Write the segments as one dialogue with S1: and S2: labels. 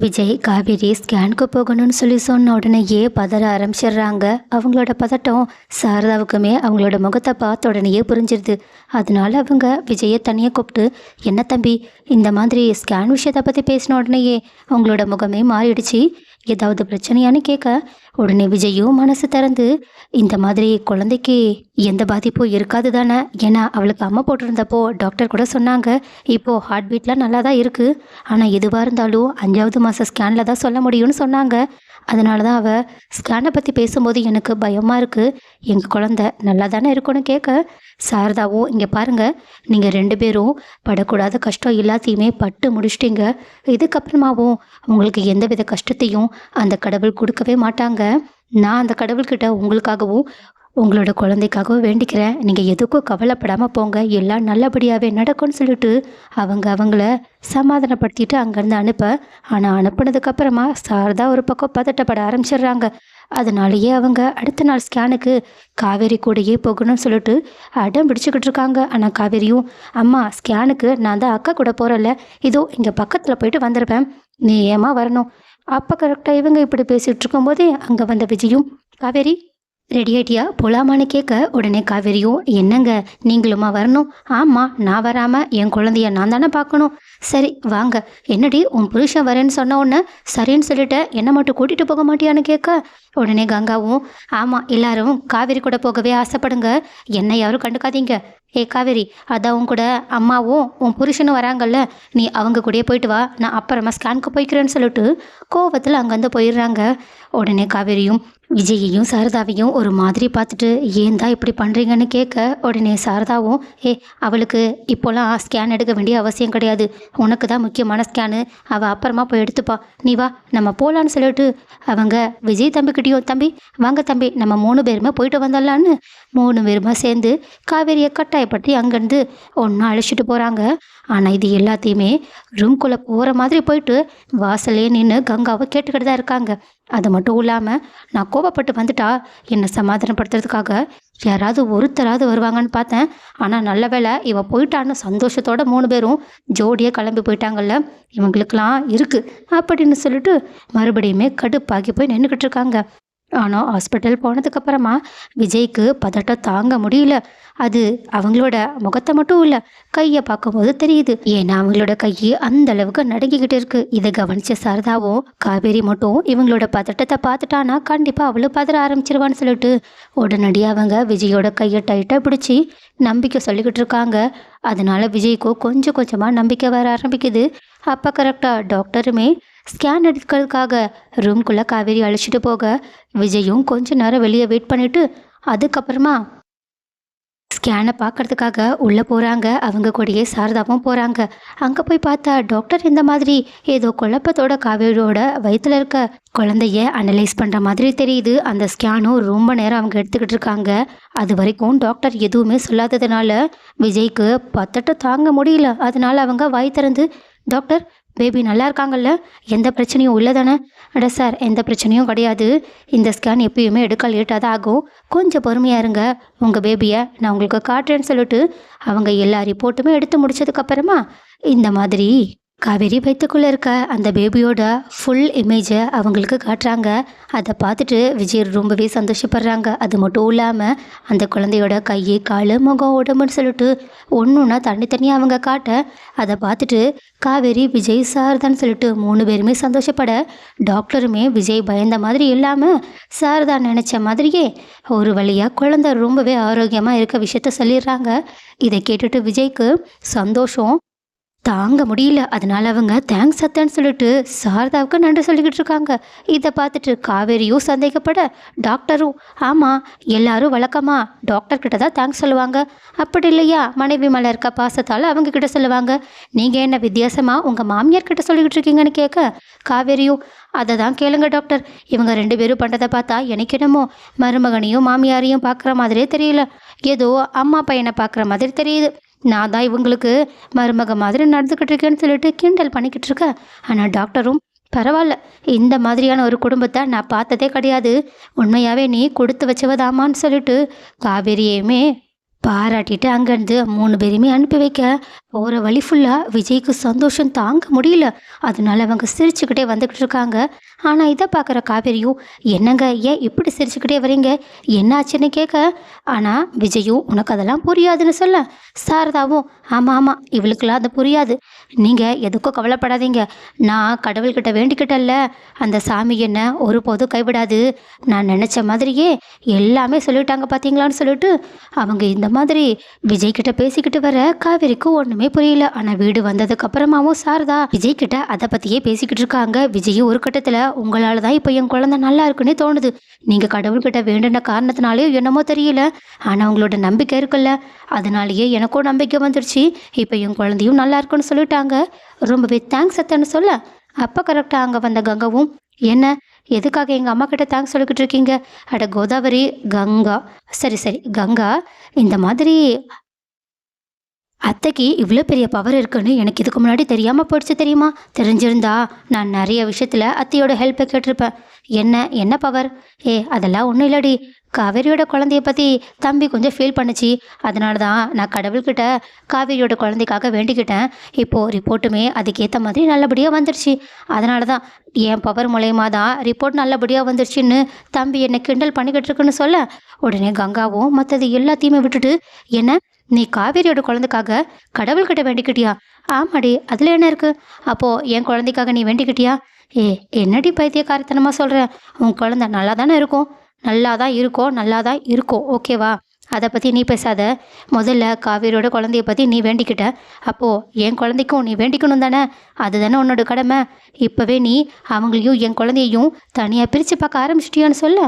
S1: விஜய் காவேரி ஸ்கேனுக்கு போகணும்னு சொல்லி சொன்ன உடனேயே பதற ஆரம்பிச்சிடுறாங்க. அவங்களோட பதட்டம் சாரதாவுக்குமே அவங்களோட முகத்தை பார்த்த உடனேயே புரிஞ்சிருது. அதனால அவங்க விஜயை தனியாக கூப்பிட்டு என்ன தம்பி இந்த மாதிரி ஸ்கேன் விஷயத்தை பற்றி பேசின உடனேயே அவங்களோட முகமே மாறிடுச்சு. ஏதாவது பிரச்சனையான்னு கேட்க உடனே விஜயும் மனசு திறந்து இந்த மாதிரி குழந்தைக்கு எந்த பாதிப்பும் இருக்காது தானே? ஏன்னா அவளுக்கு அம்மா போட்டிருந்தப்போ டாக்டர் கூட சொன்னாங்க இப்போது ஹார்ட் பீட்லாம் நல்லா தான் இருக்குது ஆனால் எதுவாக இருந்தாலும் அஞ்சாவது மாதம் ஸ்கேனில் தான் சொல்ல முடியும்னு சொன்னாங்க. அதனால தான் அவள் ஸ்கேனை பற்றி பேசும்போது எனக்கு பயமாக இருக்குது எங்கள் குழந்த நல்லா தானே இருக்கும்னு கேட்க சாரதாவும் இங்கே பாருங்கள் நீங்கள் ரெண்டு பேரும் படக்கூடாத கஷ்டம் எல்லாத்தையுமே பட்டு முடிச்சிட்டிங்க. இதுக்கப்புறமாவும் உங்களுக்கு எந்த வித கஷ்டத்தையும் அந்த கடவுள் கொடுக்கவே மாட்டாங்க. நான் அந்த கடவுள்கிட்ட உங்களுக்காகவும் உங்களோட குழந்தைக்காகவும் வேண்டிக்கிறேன். நீங்கள் எதுக்கும் கவலைப்படாமல் போங்க. எல்லாம் நல்லபடியாகவே நடக்கும்னு சொல்லிட்டு அவங்க அவங்கள சமாதானப்படுத்திட்டு அங்கேருந்து அனுப்ப. ஆனால் அனுப்புனதுக்கப்புறமா சாரதா ஒரு பக்கம் பதட்டப்பட ஆரம்பிச்சிடுறாங்க. அதனாலேயே அவங்க அடுத்த நாள் ஸ்கேனுக்கு காவேரி கூடயே போகணும்னு சொல்லிட்டு அடம் பிடிச்சிக்கிட்டு இருக்காங்க. ஆனால் காவேரியும் அம்மா ஸ்கேனுக்கு நான் தான் அக்கா கூட போகிறல்ல இதோ இங்கே பக்கத்தில் போயிட்டு வந்துடுவேன் நீ ஏமா வரணும்? அப்போ கரெக்டாக இவங்க இப்படி பேசிகிட்டு இருக்கும்போதே அங்கே வந்த விஜயும் காவேரி ரெடி ஆகிட்டியா போலாமான்னு கேட்க உடனே காவேரியும் என்னங்க நீங்களுமா வரணும்? ஆமாம் நான் வராமல் என் குழந்தைய நான் தானே பார்க்கணும். சரி வாங்க. என்னடி உன் புருஷன் வரேன்னு சொன்ன உடனே சரின்னு சொல்லிட்டு என்னை மட்டும் கூட்டிகிட்டு போக மாட்டியான்னு கேட்க உடனே கங்காவும் ஆமாம் எல்லாரும் காவேரி கூட போகவே ஆசைப்படுங்க. என்னை யாரும் கண்டுக்காதீங்க. ஏ காவேரி அதான் உன் கூட அம்மாவும் உன் புருஷனும் வராங்கல்ல நீ அவங்க கூடயே போயிட்டு வா. நான் அப்புறமா ஸ்கேனுக்கு போய்க்கிறேன்னு சொல்லிட்டு கோவத்தில் அங்கேருந்து போயிடுறாங்க. உடனே காவேரியும் விஜயையும் சாரதாவையும் ஒரு மாதிரி பார்த்துட்டு ஏன் தான் இப்படி பண்ணுறீங்கன்னு கேட்க? உடனே சாரதாவும் ஏ அவளுக்கு இப்போலாம் ஸ்கேன் எடுக்க வேண்டிய அவசியம் கிடையாது. உனக்கு தான் முக்கியமான ஸ்கேனு அவள் அப்புறமா போய் எடுத்துப்பா. நீ வா நம்ம போகலான்னு சொல்லிட்டு அவங்க விஜய் தம்பிக்கிட்டேயும் தம்பி வாங்க தம்பி நம்ம மூணு பேருமே போயிட்டு வந்துடலான்னு மூணு பேருமா சேர்ந்து காவேரியை கட்டாயப்படுத்தி அங்கேருந்து ஒன்றா அழைச்சிட்டு போகிறாங்க ஆனால் இது எல்லாத்தையுமே ரூம்குள்ளே போகிற மாதிரி போயிட்டு வாசலே நின்று கங்காவை கேட்டுக்கிட்டு தான் இருக்காங்க. அது மட்டும் இல்லாமல் நான் கோபப்பட்டு வந்துட்டா என்னை சமாதானப்படுத்துறதுக்காக யாராவது ஒருத்தராவது வருவாங்கன்னு பார்த்தேன். ஆனால் நல்ல வேளை இவ போயிட்டான்னு சந்தோஷத்தோட மூணு பேரும் ஜோடியாக கிளம்பி போயிட்டாங்கல்ல இவங்களுக்கெல்லாம் இருக்குது அப்படின்னு சொல்லிட்டு மறுபடியுமே கடுப்பாகி போய் நின்றுக்கிட்டு இருக்காங்க. ஆனால் ஹாஸ்பிட்டல் போனதுக்கப்புறமா விஜய்க்கு பதட்டம் தாங்க முடியல. அது அவங்களோட முகத்தை மட்டும் இல்லை கையை பார்க்கும்போது தெரியுது. ஏன்னா அவங்களோட கை அந்த அளவுக்கு நடுங்கிக்கிட்டு இருக்கு. இதை கவனிச்ச சாரதாவும் காவேரி மட்டும் இவங்களோட பதட்டத்தை பார்த்துட்டானா கண்டிப்பாக அவளும் பதற ஆரம்பிச்சிருவான்னு சொல்லிட்டு உடனடியாக அவங்க விஜயோட கையை டைட்டாக பிடிச்சி நம்பிக்கை சொல்லிக்கிட்டு இருக்காங்க. அதனால விஜய்க்கோ கொஞ்சம் கொஞ்சமாக நம்பிக்கை வர ஆரம்பிக்குது. அப்போ கரெக்டாக டாக்டருமே ஸ்கேன் எடுக்கிறதுக்காக ரூம்குள்ளே காவேரி அழைச்சிட்டு போக விஜயும் கொஞ்ச நேரம் வெளியே வெயிட் பண்ணிவிட்டு அதுக்கப்புறமா ஸ்கேனை பார்க்கறதுக்காக உள்ளே போகிறாங்க அவங்க கூடயே சாரதாவும் போகிறாங்க அங்கே போய் பார்த்தா டாக்டர் இந்த மாதிரி ஏதோ குழப்பத்தோட காவேரியோட வயிற்றில் இருக்க குழந்தைய அனலைஸ் பண்ணுற மாதிரி தெரியுது. அந்த ஸ்கேனும் ரொம்ப நேரம் அவங்க எடுத்துக்கிட்டு இருக்காங்க. அது வரைக்கும் டாக்டர் எதுவுமே சொல்லாததுனால விஜய்க்கு பத்தட்டம் தாங்க முடியல. அதனால அவங்க வாய் திறந்து டாக்டர் பேபி நல்லா இருக்காங்கல்ல எந்த பிரச்சனையும் இல்லை தானே அட சார் எந்த பிரச்சனையும் கிடையாது. இந்த ஸ்கேன் எப்பயுமே எடுக்க லேட்டாக தான் ஆகும். கொஞ்சம் பொறுமையாக இருங்க. உங்கள் பேபியை நான் உங்களுக்கு காட்டுறேன்னு சொல்லிட்டு அவங்க எல்லா ரிப்போர்ட்டுமே எடுத்து முடிச்சதுக்கப்புறமா இந்த மாதிரி காவேரி வயிற்றுக்குள்ளே இருக்க அந்த பேபியோட ஃபுல் இமேஜை அவங்களுக்கு காட்டுறாங்க. அதை பார்த்துட்டு விஜய் ரொம்பவே சந்தோஷப்படுறாங்க. அது மட்டும் இல்லாமல் அந்த குழந்தையோட கை கால் முகம் உடம்புன்னு சொல்லிட்டு ஒன்று ஒன்றா தனித்தனியாக அவங்க காட்ட அதை பார்த்துட்டு காவேரி விஜய் சார் தான் சொல்லிட்டு மூணு பேருமே சந்தோஷப்பட டாக்டருமே விஜய் பயந்த மாதிரி இல்லாமல் சார் தான் நினச்ச மாதிரியே ஒரு வழியாக குழந்தை ரொம்பவே ஆரோக்கியமாக இருக்க விஷயத்த சொல்லிடுறாங்க. இதை கேட்டுட்டு விஜய்க்கு சந்தோஷம். தாங்க முடியல. அதனால அவங்க தேங்க்ஸ் அத்தன்னு சொல்லிட்டு சாரதாவுக்கு நன்றி சொல்லிக்கிட்டு இருக்காங்க. இதை பார்த்துட்டு காவேரியும் சந்தேகப்பட டாக்டரும் ஆமாம் எல்லாரும் வழக்கமாக டாக்டர் கிட்ட தான் தேங்க்ஸ் சொல்லுவாங்க. அப்படி இல்லையா? மனைவி மேலே இருக்க பாசத்தால் அவங்க கிட்ட சொல்லுவாங்க. நீங்கள் என்ன வித்தியாசமாக உங்கள் மாமியார் கிட்ட சொல்லிக்கிட்டு இருக்கீங்கன்னு கேட்க காவேரியும் அதை தான் கேளுங்க டாக்டர். இவங்க ரெண்டு பேரும் பண்ணுறதை பார்த்தா எனக்கு என்னமோ மருமகனையும் மாமியாரையும் பார்க்குற மாதிரியே தெரியல. ஏதோ அம்மா பையனை பார்க்குற மாதிரி தெரியுது. நான் தான் இவங்களுக்கு மருமக மாதிரி நடந்துக்கிட்டு இருக்கேன்னு சொல்லிட்டு கிண்டல் பண்ணிக்கிட்டு இருக்கேன். ஆனால் டாக்டரும் பரவாயில்ல. இந்த மாதிரியான ஒரு குடும்பத்தை நான் பார்த்ததே கிடையாது. உண்மையாகவே நீ கொடுத்து வச்சவதாமான்னு சொல்லிட்டு காவேரியையுமே பாராட்டிட்டு அங்கேருந்து மூணு பேரையுமே அனுப்பி வைக்க. போகிற வழி ஃபுல்லாக விஜய்க்கு சந்தோஷம் தாங்க முடியல. அதனால அவங்க சிரிச்சுக்கிட்டே வந்துக்கிட்டு இருக்காங்க. ஆனால் இதை பார்க்குற காவேரியும் என்னங்க ஏன் இப்படி சிரிச்சுக்கிட்டே வரீங்க? என்னாச்சுன்னு கேட்க ஆனால் விஜயும் உனக்கு அதெல்லாம் புரியாதுன்னு சொல்ல. சாரதாவும் ஆமாம் ஆமாம் இவளுக்கெல்லாம் அது புரியாது. நீங்கள் எதுக்கும் கவலைப்படாதீங்க. நான் கடவுள்கிட்ட வேண்டிக்கிட்டல்ல. அந்த சாமி என்ன ஒருபோதும் கைவிடாது. நான் நினச்ச மாதிரியே எல்லாமே சொல்லிட்டாங்க பார்த்தீங்களான்னு சொல்லிட்டு அவங்க இந்த மாதிரி விஜய்கிட்ட பேசிக்கிட்டு வர காவேரிக்கு ஒன்றுமே புரியல. ஆனால் வீடு வந்ததுக்கப்புறமாவும் சாரதா விஜய்கிட்ட அதை பற்றியே பேசிக்கிட்டு இருக்காங்க. விஜய் ஒரு கட்டத்தில் உங்களால் தான் இப்போ என் குழந்தை நல்லா இருக்குன்னே தோணுது. நீங்கள் கடவுள்கிட்ட வேண்டுன காரணத்தினாலேயோ என்னமோ தெரியல. ஆனால் உங்களோட நம்பிக்கை இருக்குல்ல. அதனாலேயே எனக்கும் நம்பிக்கை வந்துடுச்சு இப்போ என் குழந்தையும் நல்லா இருக்குன்னு சொல்லிட்டாங்க. ரொம்பவே தேங்க்ஸ் அத்தன்னு சொல்ல. அப்போ கரெக்டாக அங்கே வந்த கங்காவும் என்ன? எதுக்காக எங்கள் அம்மா கிட்ட தேங்க்ஸ் சொல்லிக்கிட்டு இருக்கீங்க? அட கோதாவரி கங்கா. சரி சரி கங்கா இந்த மாதிரி அத்தைக்கு இவ்வளோ பெரிய பவர் இருக்குன்னு எனக்கு இதுக்கு முன்னாடி தெரியாமல் போயிடுச்சு தெரியுமா? தெரிஞ்சிருந்தா நான் நிறைய விஷயத்தில் அத்தையோட ஹெல்ப்பை கேட்டிருப்பேன். என்ன என்ன பவர் ஏ அதெல்லாம் ஒன்றும் இல்லடி. காவேரியோட குழந்தைய பற்றி தம்பி கொஞ்சம் ஃபீல் பண்ணுச்சு. அதனால தான் நான் கடவுள்கிட்ட காவேரியோட குழந்தைக்காக வேண்டிக்கிட்டேன். இப்போது ரிப்போர்ட்டுமே அதுக்கேற்ற மாதிரி நல்லபடியாக வந்துடுச்சு அதனால தான் என் பவர் மூலயமா தான் ரிப்போர்ட் நல்லபடியாக வந்துருச்சுன்னு தம்பி என்னை கிண்டல் பண்ணிக்கிட்டு இருக்குன்னு சொல்ல உடனே கங்காவும் மற்றது எல்லாத்தையுமே விட்டுட்டு என்ன நீ காவேரியோட குழந்தைக்காக கடவுள்கிட்ட வேண்டிக்கிட்டியா? ஆமாடி அதில் என்ன இருக்கு? அப்போ என் குழந்தைக்காக நீ வேண்டிக்கிட்டியா? ஏ என்னடி பைத்தியக்காரத்தனமாக சொல்கிற உன் குழந்தை நல்லா தானே இருக்கும்? நல்லா தான் இருக்கும் நல்லா தான் இருக்கும் ஓகேவா? அதை பற்றி நீ பேசாத. முதல்ல காவேரியோட குழந்தைய பற்றி நீ வேண்டிக்கிட்ட. அப்போது என் குழந்தைக்கும் நீ வேண்டிக்கணும் தானே? அதுதானே உன்னோட கடமை. இப்போவே நீ அவங்களையும் என் குழந்தையையும் தனியாக பிரித்து பார்க்க ஆரம்பிச்சிட்டியான்னு சொல்ல.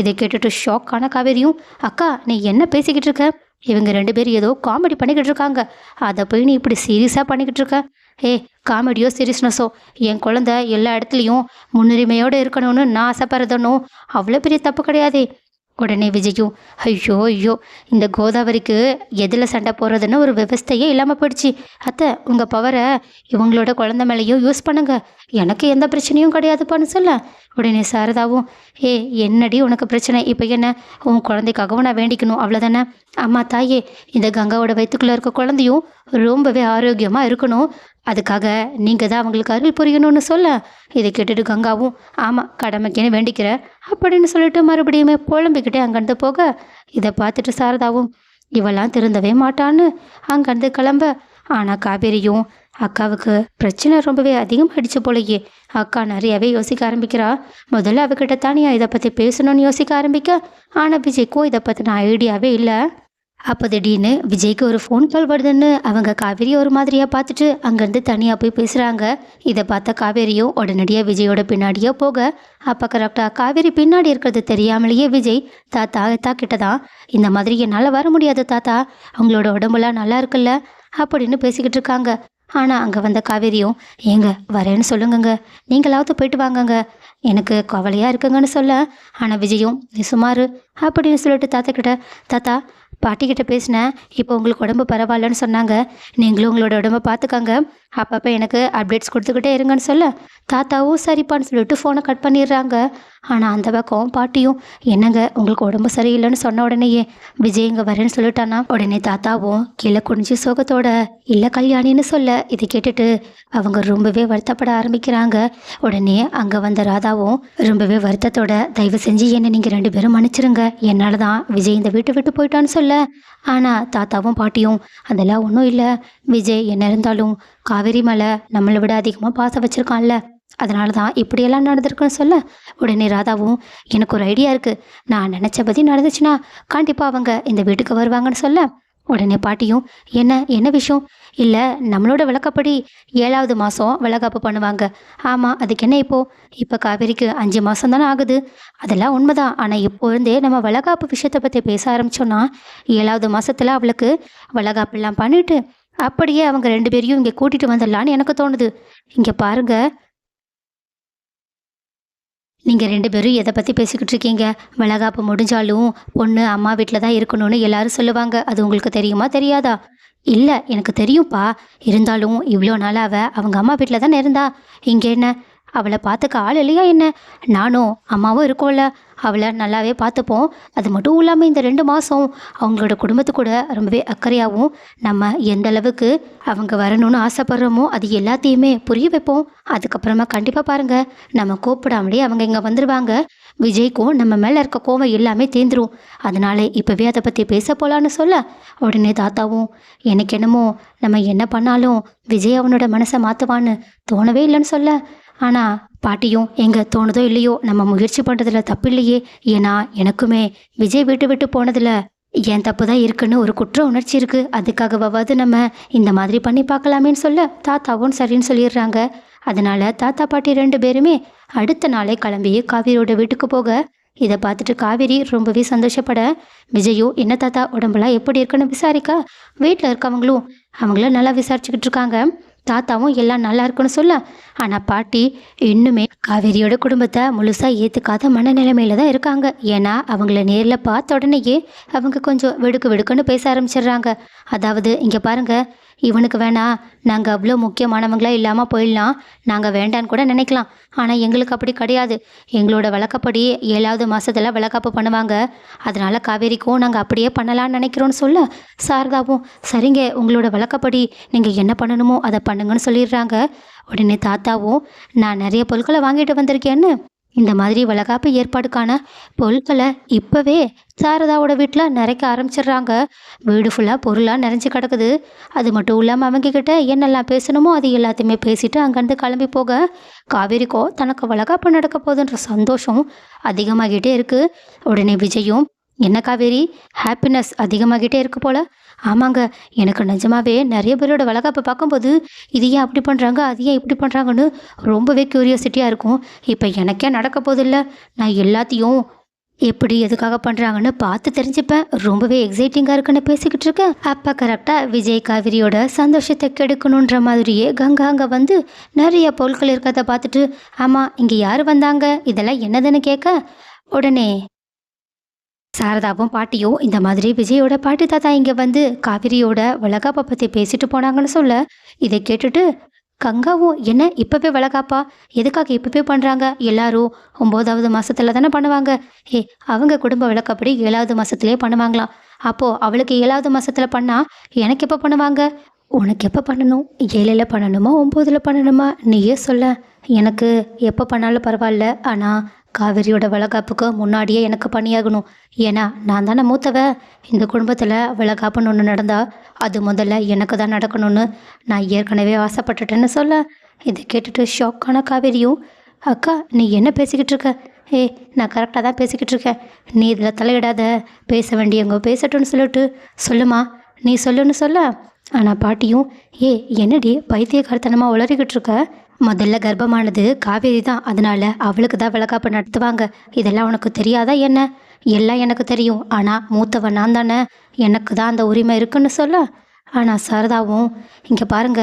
S1: இதை கேட்டுட்டு ஷாக்கான காவேரியும் அக்கா நீ என்ன பேசிக்கிட்டு இருக்க? இவங்க ரெண்டு பேரும் ஏதோ காமெடி பண்ணிக்கிட்டு இருக்காங்க. அதை போய் நீ இப்படி சீரியஸாக பண்ணிக்கிட்டு இருக்க? ஏ காமெடியோ சீரியஸ்னஸோ என் குழந்த எல்லா இடத்துலையும் முன்னுரிமையோடு இருக்கணும்னு நான் ஆசைப்படுறதனும் அவ்வளோ பெரிய தப்பு கிடையாதே. உடனே விஜயும் ஐயோ ஐயோ இந்த கோதாவரிக்கு எதில் சண்டை போடுறதுன்னு ஒரு விவஸ்தையே இல்லாமல் போயிடுச்சு. அத்தை உங்கள் பவரை இவங்களோட குழந்த மேலேயும் யூஸ் பண்ணுங்க. எனக்கு எந்த பிரச்சனையும் கிடையாதுப்பான்னு சொல்ல. உடனே சாரதாவும் ஏ என்னடி உனக்கு பிரச்சனை? இப்போ என்ன? உன் குழந்தைக்காகவும் நான் வேண்டிக்கணும் அவ்வளோதானே அம்மா தாயே இந்த கங்காவோட வயிற்றுக்குள்ளே இருக்க குழந்தையும் ரொம்பவே ஆரோக்கியமாக இருக்கணும். அதுக்காக நீங்கள் தான் அவங்களுக்கு அருள் புரியணும்னு சொல்ல இதை கேட்டுட்டு கங்காவும் ஆமாம் கடமைக்குன்னு வேண்டிக்கிறேன் அப்படின்னு சொல்லிட்டு மறுபடியுமே புலம்பிக்கிட்டே அங்கேருந்து போக இதை பார்த்துட்டு சாரதாவும் இவெல்லாம் திருந்தவே மாட்டான்னு. அங்கேருந்து கிளம்ப ஆனால் காவேரியும் அக்காவுக்கு பிரச்சனை ரொம்பவே அதிகமாகிடுச்சு போலயே. அக்கா நிறையவே யோசிக்க ஆரம்பிக்கிறா. முதல்ல அவகிட்ட தானியா இதை பற்றி பேசணும்னு யோசிக்க ஆரம்பிக்க ஆனால் விஜய்க்கும் இதை பற்றின ஐடியாவே இல்லை. அப்போ திடீர்னு விஜய்க்கு ஒரு ஃபோன் கால் வருதுன்னு அவங்க காவேரி ஒரு மாதிரியாக பார்த்துட்டு அங்கேருந்து தனியாக போய் பேசுகிறாங்க இதை பார்த்த காவேரியும் உடனடியாக விஜயோட பின்னாடியே போக அப்போ கரெக்டாக காவேரி பின்னாடி இருக்கிறது தெரியாமலேயே விஜய் தாத்தா தா கிட்ட தான் இந்த மாதிரி என்னால் வர முடியாது தாத்தா. அவங்களோட உடம்புலாம் நல்லா இருக்குல்ல? அப்படின்னு பேசிக்கிட்டு இருக்காங்க. ஆனால் அங்கே வந்த காவேரியும் ஏங்க வரேன்னு சொல்லுங்கங்க. நீங்களாவது போயிட்டு வாங்கங்க. எனக்கு கவலையாக இருக்குங்கன்னு சொல்ல. ஆனால் விஜயும் நீ சுமார் அப்படின்னு சொல்லிட்டு தாத்தா கிட்ட தாத்தா பாட்டிக்கிட்ட பேசினேன். இப்போ உங்களுக்கு உடம்பு பரவாயில்லன்னு சொன்னாங்க. நீங்களும் உங்களோட உடம்ப பார்த்துக்கங்க. அப்பப்போ எனக்கு அப்டேட்ஸ் கொடுத்துக்கிட்டே இருங்கன்னு சொல்ல தாத்தாவும் சரிப்பான்னு சொல்லிட்டு ஃபோனை கட் பண்ணிடுறாங்க. ஆனால் அந்த பக்கம் பாட்டியும் என்னங்க உங்களுக்கு உடம்பு சரியில்லைன்னு சொன்ன உடனேயே விஜய் இங்கே வரேன்னு சொல்லிட்டானா? உடனே தாத்தாவும் கீழே குனிஞ்சு சோகத்தோட இல்லை கல்யாணின்னு சொல்ல இதை கேட்டுட்டு அவங்க ரொம்பவே வருத்தப்பட ஆரம்பிக்கிறாங்க. உடனே அங்கே வந்த ராதாவும் ரொம்பவே வருத்தத்தோட தயவு செஞ்சு என்னை நீங்கள் ரெண்டு பேரும் மன்னிச்சிருங்க. என்னால் தான் விஜய் இந்த வீட்டை விட்டு போயிட்டான்னு சொல்ல. ஆனால் தாத்தாவும் பாட்டியும் அதெல்லாம் ஒன்றும் இல்லை. விஜய் என்ன இருந்தாலும் காவேரி மலை நம்மளை விட அதிகமாக பாசம் வச்சுருக்கான்ல. அதனால தான் இப்படியெல்லாம் நடந்திருக்குன்னு சொல்ல உடனே ராதாவும் எனக்கு ஒரு ஐடியா இருக்குது நான் நினச்சபடி நடந்துச்சுன்னா கண்டிப்பாக அவங்க இந்த வீட்டுக்கு வருவாங்கன்னு சொல்ல. உடனே பாட்டியும் என்ன என்ன விஷயம்? இல்லை நம்மளோட விளக்கப்படி ஏழாவது மாதம் விளக்காப்பு பண்ணுவாங்க. ஆமாம் அதுக்கு என்ன இப்போது இப்போ காவேரிக்கு அஞ்சு மாதம் தானே ஆகுது. அதெல்லாம் உண்மைதான். ஆனால் இப்போ இருந்தே நம்ம வளகாப்பு விஷயத்தை பற்றி பேச ஆரம்பித்தோன்னா ஏழாவது மாதத்தில் அவளுக்கு விளக்காப்பெல்லாம் பண்ணிவிட்டு அப்படியே அவங்க ரெண்டு பேரையும் இங்கே கூட்டிகிட்டு வந்துடலான்னு எனக்கு தோணுது. இங்கே பாருங்கள் நீங்கள் ரெண்டு பேரும் எதை பற்றி பேசிக்கிட்டு இருக்கீங்க? வளகாப்பு முடிஞ்சாலும் பொண்ணு அம்மா வீட்டில் தான் இருக்கணும்னு எல்லாரும் சொல்லுவாங்க. அது உங்களுக்கு தெரியுமா? தெரியாதா? இல்லை எனக்கு தெரியும்ப்பா இருந்தாலும் இவ்வளோ நாள் அவங்க அம்மா வீட்டில் தானே இருந்தா. இங்கே என்ன? அவளை பார்த்துக்க ஆள் இல்லையா என்ன? நானும் அம்மாவும் இருக்கோம்ல. அவளை நல்லாவே பார்த்துப்போம். அது மட்டும் இல்லாமல் இந்த ரெண்டு மாதம் அவங்களோட குடும்பத்து கூட ரொம்பவே அக்கறையாகவும் நம்ம எந்த அளவுக்கு அவங்க வரணும்னு ஆசைப்படுறோமோ அது எல்லாத்தையுமே புரிய வைப்போம். அதுக்கப்புறமா கண்டிப்பாக பாருங்கள் நம்ம கூப்பிடாமலே அவங்க இங்கே வந்துடுவாங்க விஜய்க்கும் நம்ம மேலே இருக்க கோவம் எல்லாமே தேர்ந்துடும் அதனால இப்போவே அதை பற்றி பேச போகலான்னு சொல்ல உடனே தாத்தாவும் எனக்கு என்னமோ நம்ம என்ன பண்ணாலும் விஜய் அவனோட மனசை மாற்றுவான்னு தோணவே இல்லைன்னு சொல்ல. ஆனால் பாட்டியும் எங்கே தோணுதோ இல்லையோ நம்ம முயற்சி பண்ணுறதுல தப்பு இல்லையே ஏன்னா எனக்குமே விஜய் விட்டு விட்டு போனதில் என் தப்பு தான் இருக்குன்னு ஒரு குற்ற உணர்ச்சி இருக்குது அதுக்காகவாவது நம்ம இந்த மாதிரி பண்ணி பார்க்கலாமேன்னு சொல்ல தாத்தாவும் சரின்னு சொல்லிடுறாங்க. அதனால தாத்தா பாட்டி ரெண்டு பேருமே அடுத்த நாளே கிளம்பி காவேரியோட வீட்டுக்கு போக. இதை பார்த்துட்டு காவேரி ரொம்பவே சந்தோஷப்பட விஜயும் என்ன தாத்தா உடம்புலாம் எப்படி இருக்குன்னு விசாரிக்க. வீட்டில் இருக்கவங்களும் அவங்கள நல்லா விசாரிச்சுக்கிட்டு இருக்காங்க. தாத்தாவும் எல்லாம் நல்லா இருக்குன்னு சொல்ல. ஆனால் பாட்டி இன்னுமே காவேரியோட குடும்பத்தை முழுசாக ஏற்றுக்காத மனநிலைமையில தான் இருக்காங்க. ஏன்னா அவங்கள நேரில் பார்த்த உடனேயே அவங்க கொஞ்சம் வெடுக்கு வெடுக்குன்னு பேச ஆரம்பிச்சிடுறாங்க. அதாவது இங்கே பாருங்கள் இவனுக்கு வேணா நாங்கள் அவ்வளோ முக்கியமானவங்களா இல்லாமல் போயிடலாம். நாங்கள் வேண்டான்னு கூட நினைக்கலாம். ஆனால் எங்களுக்கு அப்படி கிடையாது. எங்களோட வழக்கப்படி ஏழாவது மாதத்தில் வழக்காப்பு பண்ணுவாங்க. அதனால் காவேரிக்கும் நாங்கள் அப்படியே பண்ணலான்னு நினைக்கிறோன்னு சொல்ல சாரதாவும் சரிங்க உங்களோட வழக்கப்படி நீங்கள் என்ன பண்ணணுமோ அதை பண்ணுங்கன்னு சொல்லிடுறாங்க. உடனே தாத்தாவும் நான் நிறைய பொருட்களை வாங்கிட்டு வந்திருக்கேன்னு. இந்த மாதிரி வளகாப்பு ஏற்பாடுக்கான பொருட்களை இப்போவே சாரதாவோட வீட்டில் நிறைக்க ஆரம்பிச்சிடுறாங்க. வீடு ஃபுல்லாக பொருளாக நிறைஞ்சு கிடக்குது. அது மட்டும் இல்லாமல் அவங்கக்கிட்ட என்னெல்லாம் பேசணுமோ அது எல்லாத்தையுமே பேசிட்டு அங்கேருந்து கிளம்பி போக காவேரிக்கோ தனக்கு வளகாப்பு நடக்க போகுதுன்ற சந்தோஷம் அதிகமாகிட்டே இருக்குது உடனே விஜயும் என்ன காவேரி? ஹாப்பினஸ் அதிகமாகிட்டே இருக்கு போல். ஆமாங்க எனக்கு நிஜமாவே நிறைய பேரோட வளகாப்பை பார்க்கும்போது இது ஏன் அப்படி பண்ணுறாங்க அது ஏன் இப்படி பண்ணுறாங்கன்னு ரொம்பவே க்யூரியாசிட்டியாக இருக்கும். இப்போ எனக்கே நடக்க போதில்ல. நான் எல்லாத்தையும் எப்படி எதுக்காக பண்ணுறாங்கன்னு பார்த்து தெரிஞ்சுப்பேன். ரொம்பவே எக்ஸைட்டிங்காக இருக்குன்னு பேசிக்கிட்டு இருக்கேன். அப்போ கரெக்டாக விஜய் காவிரியோட சந்தோஷத்தை கெடுக்கணுன்ற மாதிரியே கங்கா அங்கே வந்து நிறைய பொருட்கள் இருக்கிறத பார்த்துட்டு ஆமாம் இங்கே யார் வந்தாங்க? இதெல்லாம் என்னதுன்னு கேட்க உடனே சாரதாவும் பாட்டியும் இந்த மாதிரி விஜயோட பாட்டி தாத்தா இங்கே வந்து காவிரியோட வளகாப்பை பற்றி பேசிட்டு போனாங்கன்னு சொல்ல இதை கேட்டுட்டு கங்காவும் என்ன இப்போவே வளகாப்பா? எதுக்காக இப்போவே பண்ணுறாங்க எல்லாரும் ஒம்போதாவது மாதத்துல தானே பண்ணுவாங்க. ஏ அவங்க குடும்ப விளக்கப்படி ஏழாவது மாதத்துலேயே பண்ணுவாங்களாம். அப்போது அவளுக்கு ஏழாவது மாதத்தில் பண்ணால் எனக்கு எப்போ பண்ணுவாங்க? உனக்கு எப்போ பண்ணணும்? ஏழில் பண்ணணுமா ஒம்போதில் பண்ணணுமா? நீயே சொல்ல எனக்கு எப்போ பண்ணாலும் பரவாயில்ல. ஆனால் காவிரியோட வளகாப்புக்கு முன்னாடியே எனக்கு பணியாகணும். ஏன்னா நான் தானே மூத்தவ. இந்த குடும்பத்தில் வளகாப்புன்னு ஒன்று நடந்தால் அது முதல்ல எனக்கு தான் நடக்கணும்னு நான் ஏற்கனவே ஆசைப்பட்டுட்டேன்னு சொல்ல. இதை கேட்டுட்டு ஷாக்கான காவேரியும் அக்கா நீ என்ன பேசிக்கிட்டு இருக்க? ஏய் நான் கரெக்டாக தான் பேசிக்கிட்டு இருக்கேன். நீ இதில் தலையிடாத. பேச வேண்டியவங்க பேசட்டும்னு சொல்லிட்டு சொல்லுமா. நீ சொல்லுன்னு சொல்ல. ஆனால் பாட்டியும் ஏ என்னடி பைத்தியக்காரத்தனமாக உளறிக்கிட்டு இருக்க? முதல்ல கர்ப்பமானது காவேரி தான். அதனால அவளுக்கு தான் விளக்காப்பு நடத்துவாங்க. இதெல்லாம் உனக்கு தெரியாதா என்ன? எல்லாம் எனக்கு தெரியும். ஆனால் மூத்தவன் நான் தானே. எனக்கு தான் அந்த உரிமை இருக்குன்னு சொல்ல. ஆனால் சாரதாவும் இங்கே பாருங்க.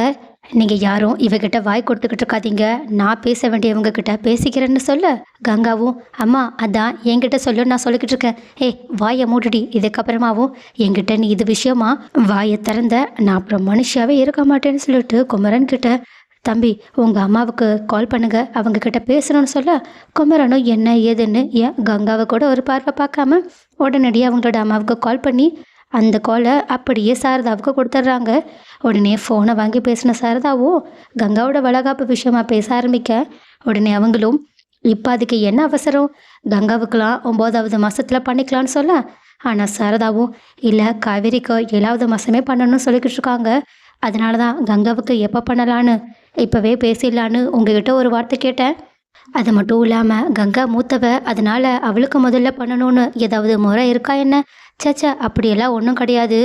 S1: நீங்கள் யாரும் இவகிட்ட வாய் கொடுத்துக்கிட்டு இருக்காதீங்க. நான் பேச வேண்டியவங்க கிட்ட பேசிக்கிறேன்னு சொல்ல. கங்காவும் அம்மா அதான் என்கிட்ட சொல்லு நான் சொல்லிக்கிட்டு இருக்கேன். ஏய் வாயை மூடுடி. இதுக்கப்புறமாவும் என்கிட்ட நீ இது விஷயமா வாயை திறந்த. நான் அப்புறம் மனுஷாவே இருக்க மாட்டேன்னு சொல்லிட்டு குமரன் கிட்ட தம்பி உங்கள் அம்மாவுக்கு கால் பண்ணுங்க. அவங்க கிட்ட பேசணும்னு சொல்ல குமரனும் என்ன ஏதுன்னு ஏன் கங்காவை கூட ஒரு பார்வை பார்க்காம உடனடியாக அவங்களோட அம்மாவுக்கு கால் பண்ணி அந்த காலை அப்படியே சாரதாவுக்கு கொடுத்துட்றாங்க. உடனே ஃபோனை வாங்கி பேசின சாரதாவும் கங்காவோட வளகாப்பு விஷயமா பேச ஆரம்பிக்க உடனே அவங்களும் இப்போ அதுக்கு என்ன அவசரம்? கங்காவுக்கெலாம் ஒம்போதாவது மாதத்தில் பண்ணிக்கலாம்னு சொல்ல. ஆனால் சாரதாவும் இல்லை காவேரிக்கு ஏழாவது மாதமே பண்ணணும்னு சொல்லிக்கிட்டு இருக்காங்க. அதனால தான் கங்காவுக்கு எப்போ பண்ணலான்னு இப்போவே பேசிடலான்னு உங்ககிட்ட ஒரு வார்த்தை கேட்டேன். அது மட்டும் இல்லாமல் கங்கா மூத்தவ அதனால் அவளுக்கு முதல்ல பண்ணணும்னு ஏதாவது முறை இருக்கா என்ன? சச்சா அப்படியெல்லாம் ஒன்றும் கிடையாது.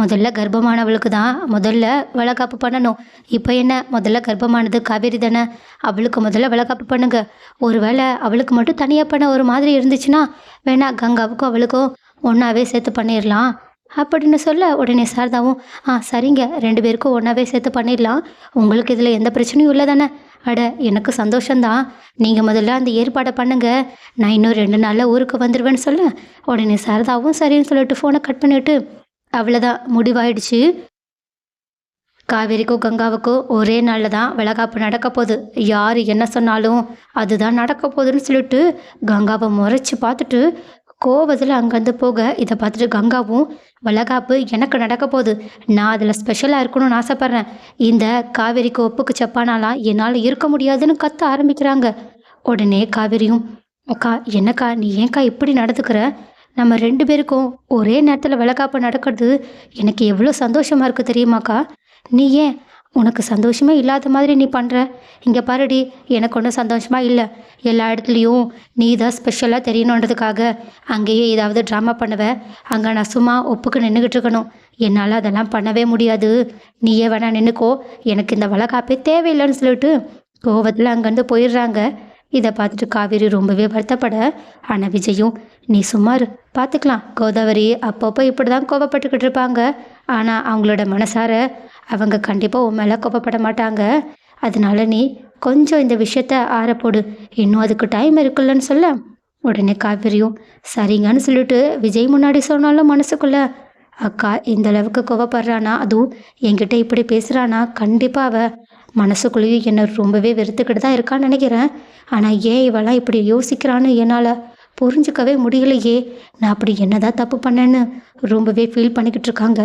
S1: முதல்ல கர்ப்பமானவளுக்கு தான் முதல்ல வளகாப்பு பண்ணணும். இப்போ என்ன முதல்ல கர்ப்பமானது காவேரி தானே? அவளுக்கு முதல்ல வளகாப்பு பண்ணுங்க. ஒருவேளை அவளுக்கு மட்டும் தனியாக பண்ண ஒரு மாதிரி இருந்துச்சுன்னா வேணா கங்காவுக்கும் அவளுக்கும் ஒன்றாவே சேர்த்து பண்ணிடலாம். அப்படின்னு சொல்ல உடனே சாரதாவும் ஆ சரிங்க. ரெண்டு பேருக்கும் ஒன்றாவே சேர்த்து பண்ணிடலாம். உங்களுக்கு இதில் எந்த பிரச்சனையும் இல்லை தானே? அட எனக்கு சந்தோஷந்தான் நீங்கள் முதல்ல அந்த ஏற்பாடை பண்ணுங்க. நான் இன்னும் ரெண்டு நாளில் ஊருக்கு வந்துடுவேன்னு சொல்ல உடனே சாரதாவும் சரின்னு சொல்லிட்டு ஃபோனை கட் பண்ணிவிட்டு அவ்வளோதான் முடிவாயிடுச்சு. காவேரிக்கும் கங்காவுக்கும் ஒரே நாளில் தான் விளக்காப்பு நடக்க போகுது. யார் என்ன சொன்னாலும் அதுதான் நடக்க போகுதுன்னு சொல்லிட்டு கங்காவை முறைச்சி பார்த்துட்டு கோவத்தில் அங்கேருந்து போக இதை பார்த்துட்டு கங்காவும் வளகாப்பு எனக்கு நடக்க போகுது. நான் அதில் ஸ்பெஷலாக இருக்கணும்னு ஆசைப்பட்றேன். இந்த காவேரிக்கு ஒப்புக்கு செப்பானாலாம் என்னால் இருக்க முடியாதுன்னு கத்த ஆரம்பிக்கிறாங்க. உடனே காவேரியும் அக்கா என்னக்கா நீ ஏன்க்கா இப்படி நடந்துக்கிற? நம்ம ரெண்டு பேருக்கும் ஒரே நேரத்தில் வளகாப்பு நடக்கிறது எனக்கு எவ்வளோ சந்தோஷமாக இருக்குது தெரியுமாக்கா? நீ ஏன் உனக்கு சந்தோஷமே இல்லாத மாதிரி நீ பண்ணுற இங்கே பாருடி எனக்கு ஒன்றும் சந்தோஷமாக இல்லை. எல்லா இடத்துலையும் நீ தான் ஸ்பெஷலாக தெரியணுன்றதுக்காக அங்கேயே ஏதாவது ட்ராமா பண்ணுவ. அங்கே நான் சும்மா ஒப்புக்கு நின்றுக்கிட்டு இருக்கணும். என்னால் அதெல்லாம் பண்ணவே முடியாது. நீயே வேணா நின்றுக்கோ எனக்கு இந்த வழக்காப்பே தேவையில்லைன்னு சொல்லிட்டு கோவத்தில் அங்கேருந்து போயிடுறாங்க. இதை பார்த்துட்டு காவேரி ரொம்பவே வருத்தப்பட. ஆனால் விஜயும் நீ சுமார் பார்த்துக்கலாம் கோதாவரி அப்பப்போ இப்படி தான் கோவப்பட்டுக்கிட்டு இருப்பாங்க. ஆனால் அவங்களோட மனசார அவங்க கண்டிப்பாக உன் மேலே கோப்பப்பட மாட்டாங்க. அதனால நீ கொஞ்சம் இந்த விஷயத்த ஆறப்போடு இன்னும் அதுக்கு டைம் இருக்குல்லன்னு சொல்ல. உடனே காவிரியும் சரிங்கன்னு சொல்லிட்டு விஜய் முன்னாடி சொன்னாலும் மனசுக்குள்ள. அக்கா இந்த அளவுக்கு கோவப்படுறானா அதுவும் என்கிட்ட இப்படி பேசுகிறானா கண்டிப்பாக அவ மனசுக்குள்ளேயும் என்னை ரொம்பவே வெறுத்துக்கிட்டு தான் இருக்கான்னு நினைக்கிறேன். ஆனால் ஏன் இவெல்லாம் இப்படி யோசிக்கிறான்னு என்னால் புரிஞ்சுக்கவே முடியலையே. நான் அப்படி என்னதான் தப்பு பண்ணேன்னு ரொம்பவே ஃபீல் பண்ணிக்கிட்டு இருக்காங்க.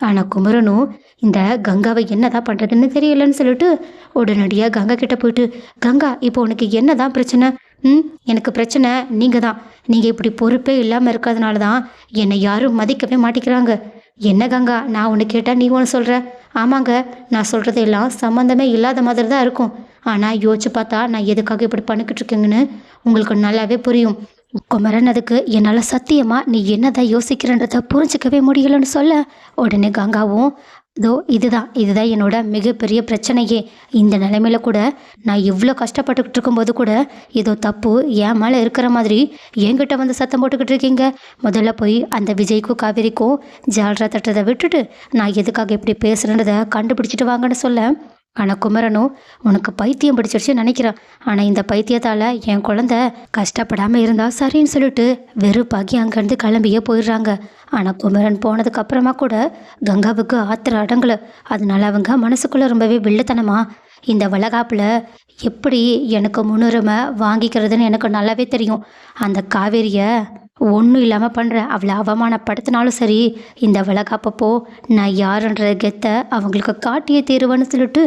S1: ஆனால் குமரனும் இந்த கங்காவை என்னதான் பண்ணுறதுன்னு தெரியலன்னு சொல்லிட்டு உடனடியாக கங்கா கிட்ட போயிட்டு கங்கா இப்போ உனக்கு என்னதான் பிரச்சனை? ம் எனக்கு பிரச்சனை நீங்கள் தான் நீங்கள் இப்படி பொறுப்பே இல்லாமல் இருக்கிறதுனால தான் என்னை யாரும் மதிக்கவே மாட்டேங்கிறாங்க. என்ன கங்கா நான் ஒன்று கேட்டால் நீ ஒன்று சொல்கிற ஆமாங்க நான் சொல்கிறது எல்லாம் சம்மந்தமே இல்லாத மாதிரி தான் இருக்கும். ஆனால் யோசிச்சு பார்த்தா நான் எதுக்காக இப்படி பண்ணிக்கிட்டு இருக்கேங்கன்னு உங்களுக்கு நல்லாவே புரியும். குமரன் அதுக்கு என்னால் சத்தியமாக நீ என்னதான் யோசிக்கிறன்றத புரிஞ்சிக்கவே முடியலன்னு சொல்ல? உடனே கங்காவும் இதோ இதுதான் இதுதான் என்னோட மிகப்பெரிய பிரச்சனையே. இந்த நிலைமையில கூட நான் இவ்வளோ கஷ்டப்பட்டுக்கிட்டு இருக்கும்போது கூட ஏதோ தப்பு என் மேலே இருக்கிற மாதிரி என்கிட்ட வந்து சத்தம் போட்டுக்கிட்டு இருக்கீங்க. முதல்ல போய் அந்த விஜய்க்கும் காவேரிக்கும் ஜால்ரா தட்டுறதை விட்டுட்டு நான் எதுக்காக இப்படி பேசுகிறேன்றதை கண்டுபிடிச்சிட்டு வாங்கன்னு சொல்ல. ஆனால் குமரனும் உனக்கு பைத்தியம் பிடிச்சிருச்சு நினைக்கிறேன் ஆனால் இந்த பைத்தியத்தால் என் குழந்த கஷ்டப்படாமல் இருந்தால் சரின்னு சொல்லிட்டு வெறுப்பாக்கி அங்கேருந்து கிளம்பியே போயிடுறாங்க. ஆனால் குமரன் போனதுக்கு அப்புறமா கூட கங்காவுக்கு ஆத்திர அடங்கலை. அதனால அவங்க மனசுக்குள்ளே ரொம்பவே வில்லத்தனமா இந்த வளகாப்பில் எப்படி எனக்கு முன்னுரிமை வாங்கிக்கிறதுன்னு எனக்கு நல்லாவே தெரியும். அந்த காவேரியை ஒன்றும் இல்லாமல் பண்ணுறேன் அவளை அவமானப்படுத்தினாலும் சரி இந்த வளகாப்பப்போ நான் யாருன்ற கெத்தை அவங்களுக்கு காட்டியே தீருவேன்னு சொல்லிட்டு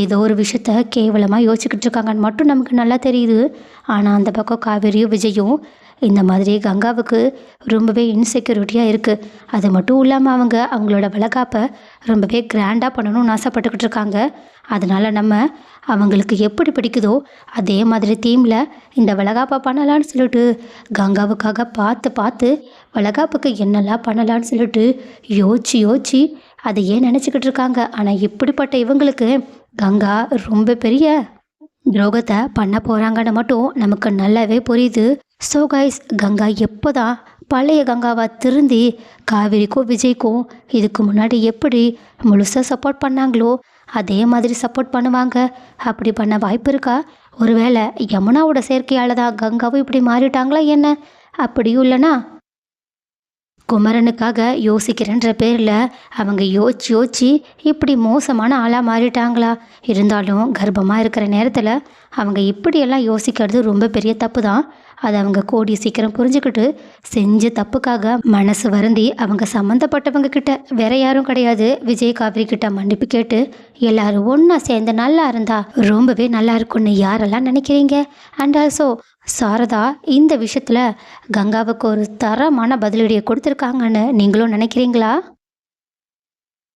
S1: ஏதோ ஒரு விஷயத்த கேவலமாக யோசிச்சுக்கிட்டு இருக்காங்கன்னு மட்டும் நமக்கு நல்லா தெரியுது. ஆனால் அந்த பக்கம் காவேரியும் விஜயும் இந்த மாதிரி கங்காவுக்கு ரொம்பவே இன்செக்யூரிட்டியாக இருக்குது அது மட்டும் இல்லாமல் அவங்க அவங்களோட வளகாப்பை ரொம்பவே கிராண்டாக பண்ணணும்னு ஆசைப்பட்டுக்கிட்டு இருக்காங்க. அதனால் நம்ம அவங்களுக்கு எப்படி பிடிக்குதோ அதே மாதிரி தீமில் இந்த வளகாப்பை பண்ணலான்னு சொல்லிட்டு கங்காவுக்காக பார்த்து பார்த்து வளகாப்புக்கு என்னெல்லாம் பண்ணலான்னு சொல்லிட்டு யோசிச்சு யோசிச்சு அதையே நினச்சிக்கிட்டு இருக்காங்க. ஆனால் இப்படிப்பட்ட இவங்களுக்கு கங்கா ரொம்ப பெரிய துரோகத்தை பண்ண போகிறாங்கன்னு மட்டும் நமக்கு நல்லாவே புரியுது. ஸோ கைஸ் கங்கா எப்போ தான் பழைய கங்காவாக திருந்தி காவேரிக்கும் விஜய்க்கும் இதுக்கு முன்னாடி எப்படி முழுசாக சப்போர்ட் பண்ணாங்களோ அதே மாதிரி சப்போர்ட் பண்ணுவாங்க. அப்படி பண்ண வாய்ப்பு இருக்கா? ஒருவேளை யமுனாவோட செயற்கையால் தான் கங்காவும் இப்படி மாறிட்டாங்களா என்ன? அப்படியும் இல்லைனா குமரனுக்காக யோசிக்கிறேன்ற பேரில் அவங்க யோசிச்சு யோசிச்சு இப்படி மோசமான ஆளாக மாறிட்டாங்களா? இருந்தாலும் கர்ப்பமாக இருக்கிற நேரத்தில் அவங்க இப்படியெல்லாம் யோசிக்கிறது ரொம்ப பெரிய தப்பு தான் அதை அவங்க கோடி சீக்கிரம் புரிஞ்சுக்கிட்டு செஞ்ச தப்புக்காக மனசு வருந்தி அவங்க சம்மந்தப்பட்டவங்க கிட்ட வேற யாரும் கிடையாது. விஜய் காவிரி கிட்ட மன்னிப்பு கேட்டு எல்லாரும் ஒன்றா சேர்ந்து நல்லா இருந்தா ரொம்பவே நல்லா இருக்கும்னு யாரெல்லாம் நினைக்கிறீங்க? அண்ட் ஆல்சோ சாரதா இந்த விஷயத்தில் கங்காவுக்கு ஒரு தரமான பதிலடியை கொடுத்துருக்காங்கன்னு நீங்களும் நினைக்கிறீங்களா?